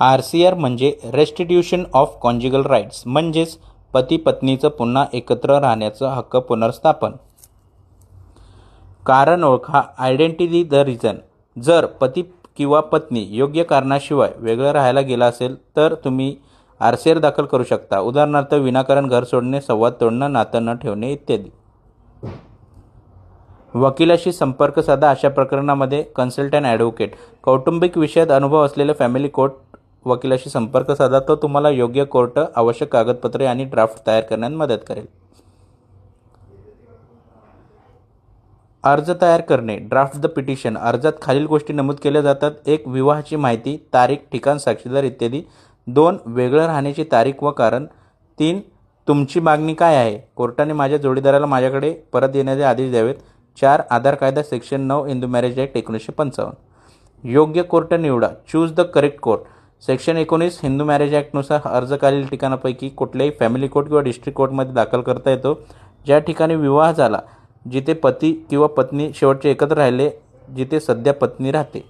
R C R म्हणजे restitution of conjugal rights म्हणजेच पती पत्नीचं पुन्हा एकत्र राहण्याचं हक्क पुनर्स्थापन. कारण ओळखा आयडेंटिटी द रिझन जर पती किंवा पत्नी योग्य कारणाशिवाय वेगळं राहायला गेला असेल तर तुम्ही आर सी आर दाखल करू शकता. उदाहरणार्थ विनाकारण घर सोडणे संवाद तोडणं नातं न ठेवणे इत्यादी. वकिलाशी संपर्क साधा अशा प्रकरणामध्ये कन्सल्टंट ॲडव्होकेट कौटुंबिक विषयात अनुभव असलेले फॅमिली कोर्ट वकिलाशी संपर्क साधा तो तुम्हाला योग्य कोर्ट आवश्यक कागदपत्रे आणि ड्राफ्ट तयार करण्यात मदत करेल. अर्ज तयार करणे. Draft the petition. अर्जात खालील गोष्टी नमूद केल्या जातात. एक विवाहाची माहिती तारीख ठिकाण साक्षीदार इत्यादी. दोन वेगळं राहण्याची तारीख व कारण. तीन तुमची मागणी काय आहे? कोर्टाने माझ्या जोडीदाराला माझ्याकडे परत येण्याचे आदेश द्यावेत. चार आधार कायदा सेक्शन नऊ इंदू मॅरेज ॲक्ट एकोणीसशे पंचावन्न. योग्य कोर्ट निवडा. Choose the correct court. Section एकोणीस हिंदू मॅरेज ॲक्टनुसार अर्ज खालील ठिकाणापैकी कुठल्याही फॅमिली कोर्ट किंवा डिस्ट्रिक्ट कोर्टमध्ये दाखल करता येतो. ज्या ठिकाणी विवाह झाला जिथे पती किंवा पत्नी शेवटचे एकत्र राहिले जिथे सध्या पत्नी राहते.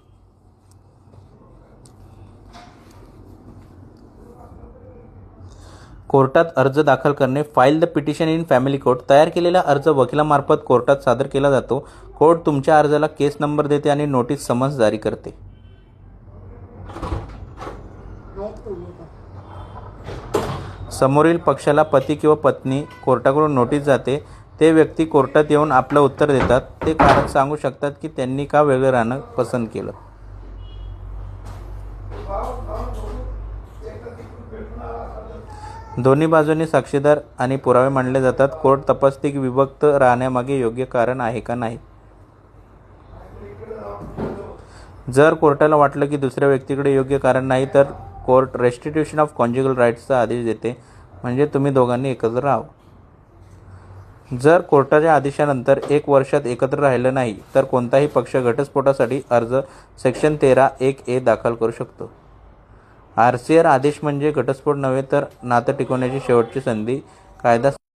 कोर्टात अर्ज दाखल करणे file the petition in family court तयार केलेला अर्ज वकिलामार्फत कोर्टात सादर केला जातो. कोर्ट तुमच्या अर्जाला केस नंबर देते आणि नोटीस समन्स जारी करते. समोरील पक्षाला पती किंवा पत्नी कोर्टाकडून नोटीस जाते ते व्यक्ती कोर्टात येऊन आपलं उत्तर देतात. ते कारण सांगू शकतात की त्यांनी का वेगळं राहणं पसंत केलं. दोन्ही बाजूंनी साक्षीदार आणि पुरावे मांडले जातात. कोर्ट तपासते की विभक्त राहण्यामागे योग्य कारण आहे का नाही? जर कोर्टाला वाटलं की दुसऱ्या व्यक्तीकडे योग्य कारण नाही तर कोर्ट रेस्टिट्यूशन ऑफ कॉन्ज्युगल राईट्सचा आदेश देते. म्हणजे तुम्ही दोघांनी एकत्र राहावं जर कोर्टाच्या आदेशानंतर एक वर्षात एकत्र राहिलं नाही तर कोणताही पक्ष घटस्फोटासाठी अर्ज सेक्शन तेरा एक ए दाखल करू शकतो. आर सी आर आदेश म्हणजे घटस्फोट नव्हे तर नातं टिकवण्याची शेवटची संधी कायदा